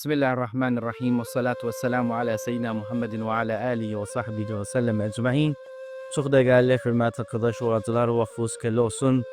Bismillahirrahmanirrahim ve salatu ve selamu ala seyyidina Muhammedin ve ala alihi ve sahbihi ve sellem ecmaîn. Çok değerli hürmetli arkadaş oğuzlar vakfınız kelle olsun.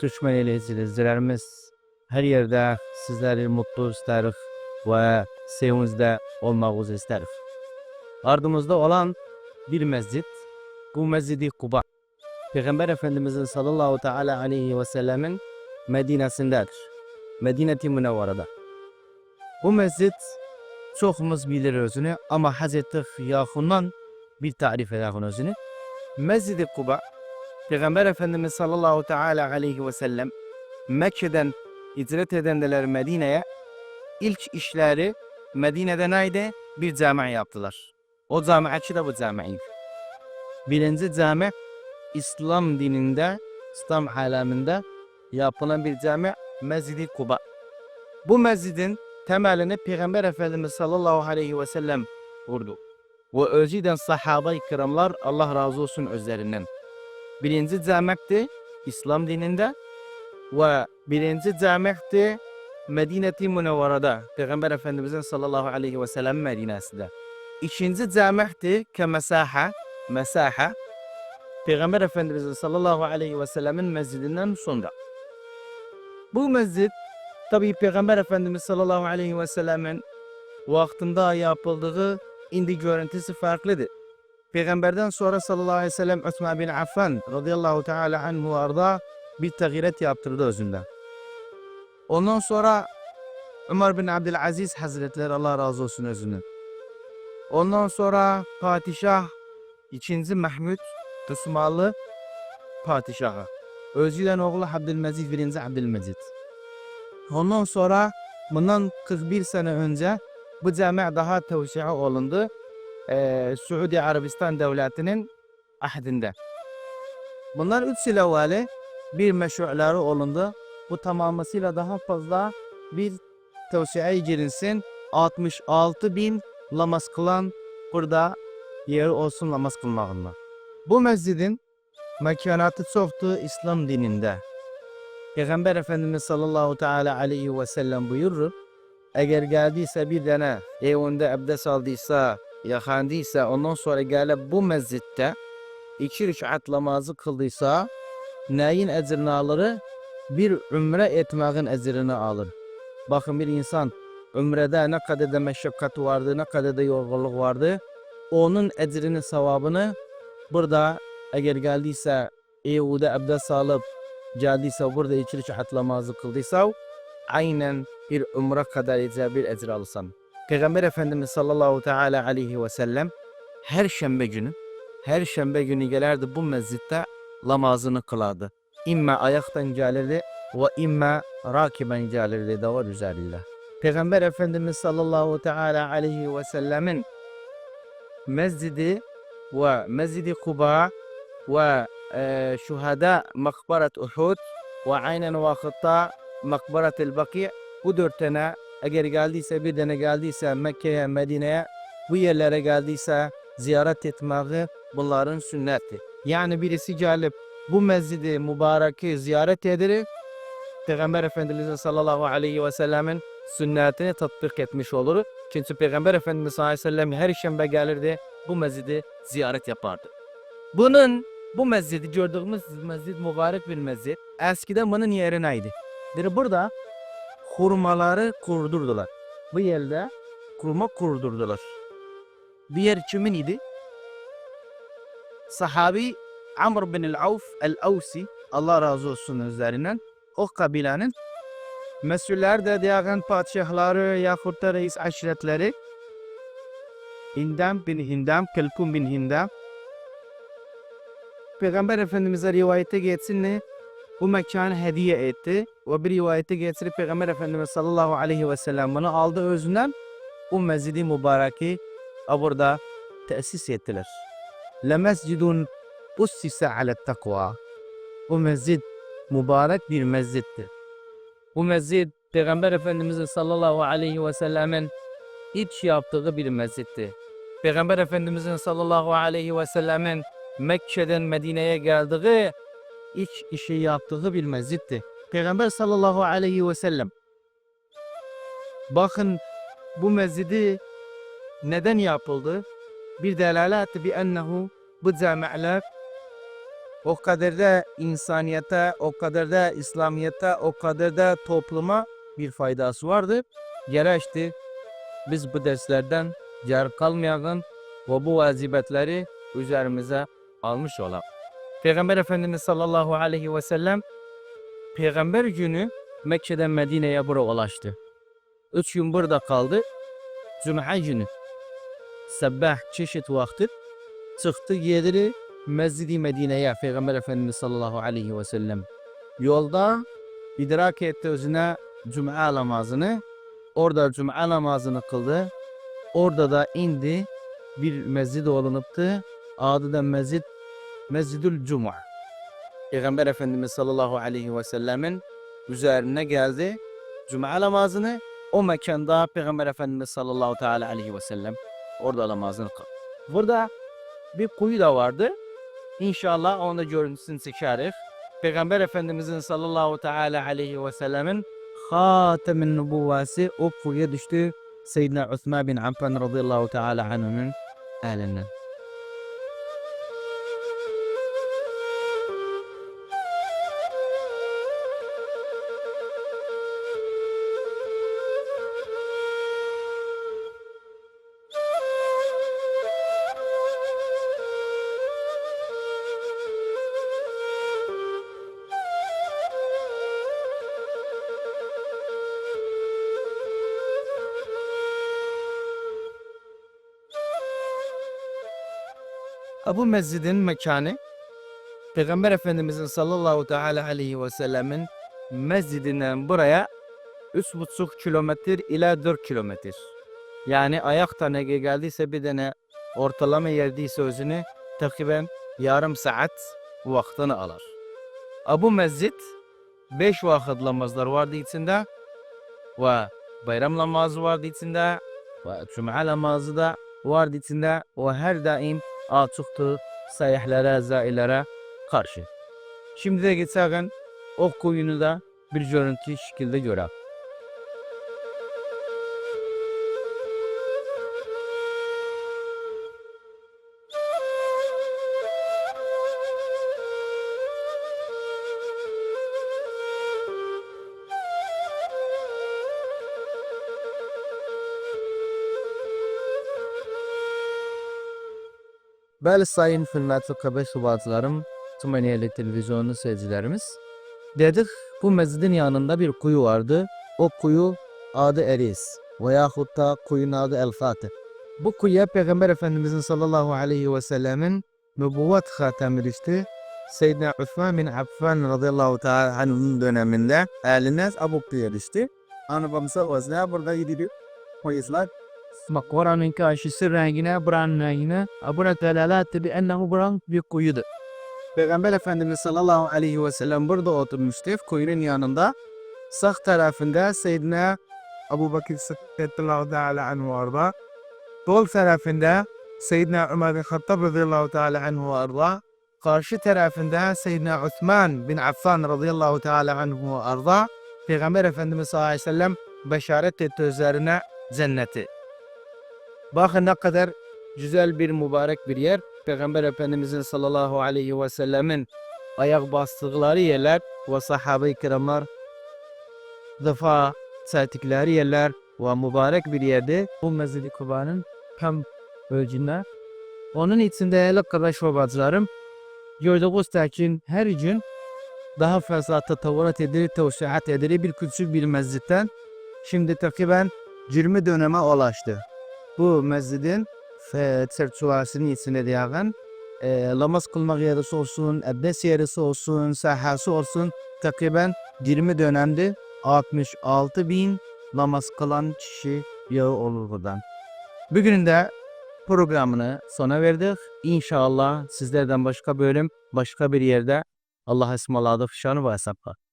Türkmen ile izleyicilerimiz her yerde sizleri mutlu isteriz ve sevinizde olmağınızı isteriz. Ardımızda olan bir mescit, bu mescidi Kuba. Peygamber Efendimizin sallallahu teala aleyhi ve sellemin Medine'sindedir. Medine-i Münevvara'da. Bu mescit çoxumuz bilir özünü ama Hazreti Yaxundan bir tarif edəğin özünü. Mescid-i Kuba Peygamber Efendimiz sallallahu teala aleyhi ve sellem Mekke'den hicret edenler Medine'ye ilk işleri Medine'de neydi? Bir cami yaptılar. O camiatçı da bu camiyi. Birinci cami İslam dininde, İslam aleminde yapılan bir cami Mescid-i Kuba. Bu mescidin temelini Peygamber Efendimiz sallallahu aleyhi ve sellem vurdu. Ve özüden sahabe-i kiramlar Allah razı olsun özlerinden. Birinci camekti İslam dininde ve birinci camekti Medine-i Münevvara'da Peygamber Efendimizin sallallahu aleyhi ve sellem Medine'sinde. İkinci camekti ke mesaha, mesaha Peygamber Efendimizin sallallahu aleyhi ve sellemin mescidinden sonra. Bu mescid Tabii Peygamber Efendimiz sallallahu aleyhi ve sellemin vaktinde yapıldığı indi görüntüsü farklıdır. Peygamberden sonra sallallahu aleyhi ve sellem Osman bin Affan radıyallahu teala anhu arda bir tegiret yaptırdı özünden. Ondan sonra Ömer bin Abdülaziz Hazretleri Allah razı olsun özünden. Ondan sonra Padişah 2. Mahmud Osmanlı Padişahı. Özüden oğlu Abdülmecid 1. Abdülmecid. Ondan sonra bundan 41 sene önce bu cami daha tevsiye olundu. Ee, Suudi Arabistan devletinin ahdinde. Bunlar 3 yıl evveli bir meşruları olundu. Bu tamamısıyla daha fazla bir tevsiye girilsin. 66 bin namaz kılan burada yer olsun namaz kılmağında. Bu mescidin mekanatı çoktu İslam dininde. Peygamber Efendimiz sallallahu teala aleyhi ve sellem buyurur. Eğer geldiyse bir tane evinde abdest aldıysa, yakandıysa ondan sonra gelip bu mescitte iki rekat namazı kıldıysa neyin ecrini alır? Bir ümre etmeğin ecrini alır. Bakın bir insan ümrede ne kadar da meşakkat vardı, ne kadar da yorgunluk vardı. Onun ecrini, sevabını burada eğer geldiyse evde abdest alıp geldiyse burada iki rekat namazı kıldıysa aynen bir umre kadar ece bir ecir alırsan. Peygamber Efendimiz sallallahu teala aleyhi ve sellem her şembe günü her şembe günü gelerdi bu mescitte namazını kılardı. İmme ayaktan gelirdi ve imme rakiben gelirdi de var üzerinde. Peygamber Efendimiz sallallahu teala aleyhi ve sellemin mescidi ve mescidi Kuba ve şuhada makbarat Uhud ve aynen vakitte makbarat el Baki bu dört tane eğer geldiyse bir tane geldiyse Mekke'ye Medine'ye bu yerlere geldiyse ziyaret etmeyi bunların sünneti. Yani birisi gelip bu mescidi mübareki ziyaret ederek Peygamber Efendimiz sallallahu aleyhi ve sellemin sünnetini tatbik etmiş olur. Çünkü Peygamber Efendimiz sallallahu aleyhi ve sellem her şembe gelirdi bu mescidi ziyaret yapardı. Bunun bu mescidi gördüğümüz mescid mübarek bir mescid. Eskiden bunun yeri neydi? Dedi burada hurmaları kurdurdular. Bu yerde kurma kurdurdular. Bir yer kimin idi? Sahabi Amr bin el-Avf el-Avsi Allah razı olsun üzerinden o kabilenin mesuller de diğer padişahları yahut da reis aşiretleri Hindam bin Hindam, Kelkum bin Hindam Peygamber Efendimiz'e rivayete geçsin ne? Bu mekanı hediye etti. Ve bir rivayete getirip Peygamber Efendimiz sallallahu aleyhi ve sellem bunu aldı özünden. Bu mescidi mübareki burada tesis ettiler. Le mescidun ussise ale takva. Bu mescid mübarek bir mescittir. Bu mescid Peygamber Efendimiz'in sallallahu aleyhi ve sellemin iç yaptığı bir mescitti. Peygamber Efendimiz'in sallallahu aleyhi ve sellemin Mekke'den Medine'ye geldiği ilk işi yaptığı bir mescitti. Peygamber sallallahu aleyhi ve sellem bakın bu mescidi neden yapıldı? Bir delalatı bi ennehu bu camiler o kadar da insaniyete, o kadar da İslamiyete, o kadar da topluma bir faydası vardı. Gereçti biz bu derslerden yer kalmayalım ve bu vazibetleri üzerimize almış olalım. Peygamber Efendimiz sallallahu aleyhi ve sellem Peygamber günü Mekke'den Medine'ye buraya ulaştı. Üç gün burada kaldı. Cuma günü sabah çeşit vakti çıktı geliri Mescid-i Medine'ye Peygamber Efendimiz sallallahu aleyhi ve sellem. Yolda idrak etti özüne Cuma namazını. Orada Cuma namazını kıldı. Orada da indi bir mescid olunuptu. Adı da mescid Mescidül Cuma. Peygamber Efendimiz sallallahu aleyhi ve sellemin üzerine geldi. Cuma namazını o mekanda Peygamber Efendimiz sallallahu teala aleyhi ve sellem orada namazını kıldı. Burada bir kuyu da vardı. İnşallah onu görüntüsünü çekeriz. Peygamber Efendimizin sallallahu teala aleyhi ve sellemin Hatemin nübuvvası o kuyuya düştü. Seyyidina Osman bin Affan radıyallahu teala anh'ın elinden. Bu mescidin mekanı Peygamber Efendimizin sallallahu teala aleyhi ve sellemin mescidinden buraya 3,5 kilometre ila 4 kilometre. Yani ayakta ne geldiyse bir tane ortalama yerdiyse özünü takriben yarım saat vaktini alır. Bu mescid 5 vakit namazlar vardı içinde ve bayram namazı vardı içinde ve cuma namazı da vardı içinde ve her daim açıktı seyahlere, zailere karşı. Şimdi de geçelim o kuyunu da bir görüntü şekilde görelim. Bəli, sayın hörmətli Qəbəh subatlarım, Tümeniyeli televizyonu seyircilerimiz. Dedik bu mescidin yanında bir kuyu vardı. O kuyu adı Eris veyahut da kuyunun adı El Fatih. Bu kuyuya Peygamber Efendimizin sallallahu aleyhi ve sellemin nübüvvet hatemi düştü. Seyyidina Osman bin Affan radıyallahu ta'ala anh'ın döneminde eline Abu Kuyu'ya düştü. Anabamsa özne burada gidiyor. Kuyuslar Kur'an'ın karşısı rengine, buranın rengine. Buna delalat bi ennehu buran bir kuyudur. Peygamber Efendimiz sallallahu aleyhi ve sellem burada oturmuştu. Kuyunun yanında. Sağ tarafında Seyyidina Abu Bakır Sıddık Teala anhu arda. Sol tarafında Seyyidina Ömer bin Hattab radıyallahu teala anhu arda. Karşı tarafında Seyyidina Osman bin Affan radıyallahu teala anhu arda. Peygamber Efendimiz sallallahu aleyhi ve sellem beşaret etti üzerine cenneti. Bakın ne kadar güzel bir mübarek bir yer. Peygamber Efendimizin sallallahu aleyhi ve sellemin ayak bastıkları yerler ve sahabe-i kiramlar defa çektikleri yerler ve mübarek bir yerde bu Mescid-i Kuba'nın tam bölümünde. Onun içinde değerli arkadaş ve bacılarım gördüğünüz tekin her gün daha fazla tatavvurat edilir, tevsiat edilir bir küçük bir mescitten şimdi takriben 20 döneme ulaştı bu mescidin e, çerçevesinin içinde diyen e, namaz kılmak yerisi olsun, abdest yerisi olsun, sahası olsun takriben 20 dönemde 66 bin namaz kılan kişi yağı olur buradan. Bugün de programını sona verdik. İnşallah sizlerden başka bölüm başka bir yerde Allah'a ısmarladık. Şanı ve hesaplar.